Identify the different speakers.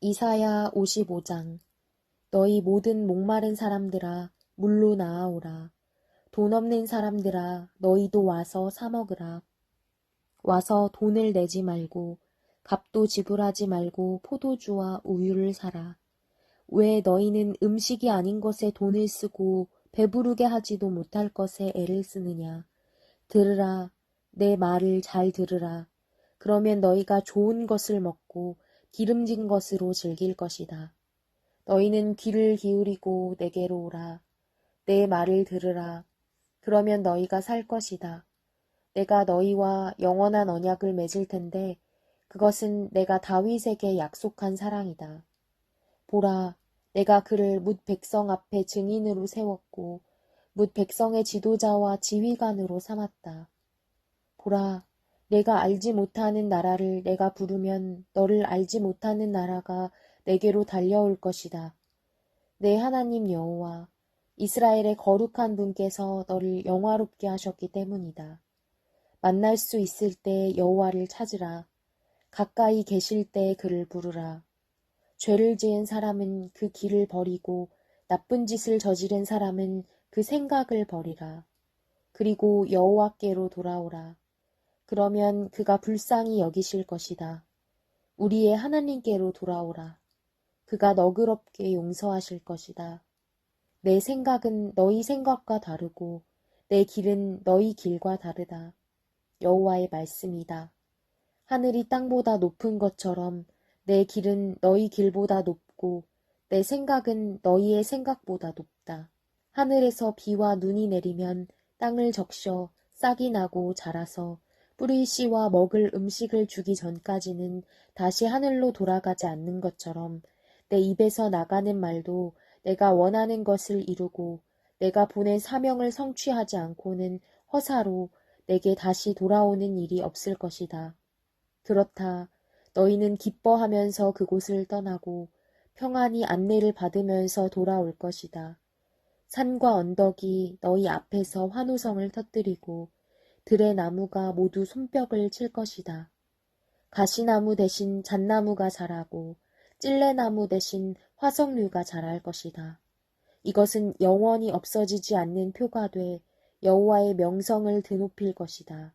Speaker 1: 이사야 55장 너희 모든 목마른 사람들아 물로 나아오라. 돈 없는 사람들아 너희도 와서 사 먹으라. 와서 돈을 내지 말고 값도 지불하지 말고 포도주와 우유를 사라. 왜 너희는 음식이 아닌 것에 돈을 쓰고 배부르게 하지도 못할 것에 애를 쓰느냐. 들으라. 내 말을 잘 들으라. 그러면 너희가 좋은 것을 먹고 기름진 것으로 즐길 것이다. 너희는 귀를 기울이고 내게로 오라. 내 말을 들으라. 그러면 너희가 살 것이다. 내가 너희와 영원한 언약을 맺을 텐데 그것은 내가 다윗에게 약속한 사랑이다. 보라, 내가 그를 뭇 백성 앞에 증인으로 세웠고 뭇 백성의 지도자와 지휘관으로 삼았다. 보라, 내가 알지 못하는 나라를 내가 부르면 너를 알지 못하는 나라가 내게로 달려올 것이다. 내 하나님 여호와 이스라엘의 거룩한 분께서 너를 영화롭게 하셨기 때문이다. 만날 수 있을 때 여호와를 찾으라. 가까이 계실 때 그를 부르라. 죄를 지은 사람은 그 길을 버리고 나쁜 짓을 저지른 사람은 그 생각을 버리라. 그리고 여호와께로 돌아오라. 그러면 그가 불쌍히 여기실 것이다. 우리의 하나님께로 돌아오라. 그가 너그럽게 용서하실 것이다. 내 생각은 너희 생각과 다르고 내 길은 너희 길과 다르다. 여호와의 말씀이다. 하늘이 땅보다 높은 것처럼 내 길은 너희 길보다 높고 내 생각은 너희의 생각보다 높다. 하늘에서 비와 눈이 내리면 땅을 적셔 싹이 나고 자라서 뿌릴 씨와 먹을 음식을 주기 전까지는 다시 하늘로 돌아가지 않는 것처럼 내 입에서 나가는 말도 내가 원하는 것을 이루고 내가 보낸 사명을 성취하지 않고는 허사로 내게 다시 돌아오는 일이 없을 것이다. 그렇다. 너희는 기뻐하면서 그곳을 떠나고 평안히 안내를 받으면서 돌아올 것이다. 산과 언덕이 너희 앞에서 환호성을 터뜨리고 들의 나무가 모두 손뼉을 칠 것이다. 가시나무 대신 잣나무가 자라고 찔레나무 대신 화석류가 자랄 것이다. 이것은 영원히 없어지지 않는 표가 돼 여호와의 명성을 드높일 것이다.